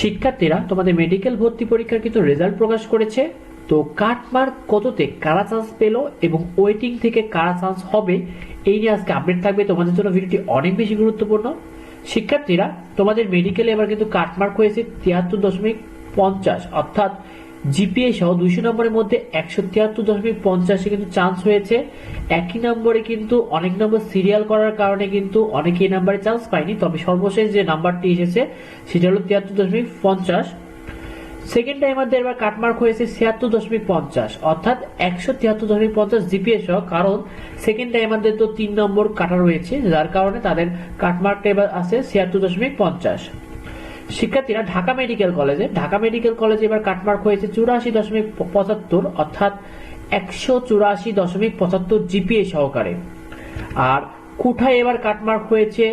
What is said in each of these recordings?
শিক্ষার্থীরা তোমাদের মেডিকেল ভর্তি পরীক্ষার কিন্তু রেজাল্ট প্রকাশ করেছে। তো কাটমার্ক কততে কারা চান্স পেল এবং ওয়েটিং থেকে কারা চান্স হবে, এই নিয়ে আজকে আপডেট থাকবে। তোমাদের জন্য ভিডিওটি অনেক বেশি গুরুত্বপূর্ণ। শিক্ষার্থীরা, তোমাদের মেডিকেলে এবার কিন্তু কাটমার্ক হয়েছে তিয়াত্তর দশমিক পঞ্চাশ, অর্থাৎ জিপিএ সহ দুইশো নম্বরের মধ্যে একশো তিয়াত্তর দশমিক পঞ্চাশে কিন্তু চান্স হয়েছে। একই নম্বরে কিন্তু অনেক নম্বর সিরিয়াল করার কারণে কিন্তু অনেকে এই নাম্বারে চান্স পায়নি। তবে সর্বশেষ যে নাম্বারটি এসেছে, সেটা হলো তিয়াত্তর দশমিক পঞ্চাশ। সেকেন্ড টাইমারদের এবার কাটমার্ক হয়েছে ছিয়াত্তর দশমিক পঞ্চাশ। অর্থাৎ একশো তিয়াত্তর দশমিক পঞ্চাশ জিপিএ সহ, কারণ সেকেন্ড টাইমারদের তো তিন নম্বর কাটা রয়েছে, যার কারণে তাদের কাটমার্কটা এবার আছে ছিয়াত্তর দশমিক পঞ্চাশ। শিক্ষার্থীরা ঢাকা মেডিকেল কলেজে, ঢাকা মেডিকেল কলেজে এবার কাটমার্ক হয়েছে চুরাশি দশমিক পঁচাত্তর, অর্থাৎ একশো চুরাশি দশমিক পঁচাত্তর জিপিএ সহকারে। আর কুঠায় এবার কাটমার্ক হয়েছে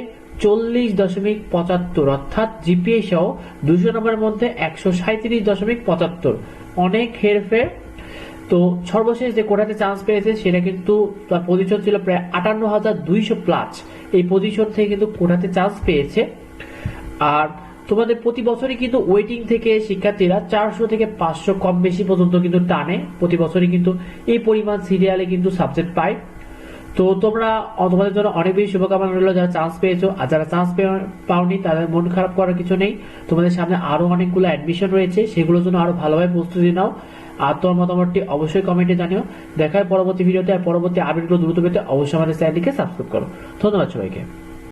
চল্লিশ দশমিক পঁচাত্তর, অর্থাৎ জিপিএ সহ দুশো নম্বরের মধ্যে একশো সাঁত্রিশ দশমিক পঁচাত্তর। অনেক হেরফের। তো সর্বশেষ যে কোটাতে চান্স পেয়েছে, সেটা কিন্তু তার পজিশন ছিল প্রায় আটান্ন হাজার দুইশো প্লাস এই পজিশন থেকে কিন্তু কোটাতে চান্স পেয়েছে। আর তোমাদের প্রতি বছরই কিন্তু ওয়েটিং থেকে শিক্ষার্থীরা চারশো থেকে পাঁচশো কম বেশি পর্যন্ত কিন্তু টানে। প্রতি বছরই কিন্তু এই পরিমাণ সিরিয়ালে কিন্তু সাবজেক্ট পায়। তো তোমরা তোমাদের জন্য অনেক বেশি শুভকামনা রইল, যারা চান্স পেয়েছ। আর যারা চান্স পাওনি, তাদের মন খারাপ করার কিছু নেই। তোমাদের সামনে আরও অনেকগুলো অ্যাডমিশন রয়েছে, সেগুলোর জন্য আরও ভালোভাবে প্রস্তুতি নাও। আর তোমার মতামতটি অবশ্যই কমেন্টে জানিও। দেখা হয় পরবর্তী ভিডিওতে আর পরবর্তী আপডেটগুলো দ্রুত পেতে অবশ্যই আমাদের চ্যানেলটিকে সাবস্ক্রাইব করো। ধন্যবাদ সবাইকে।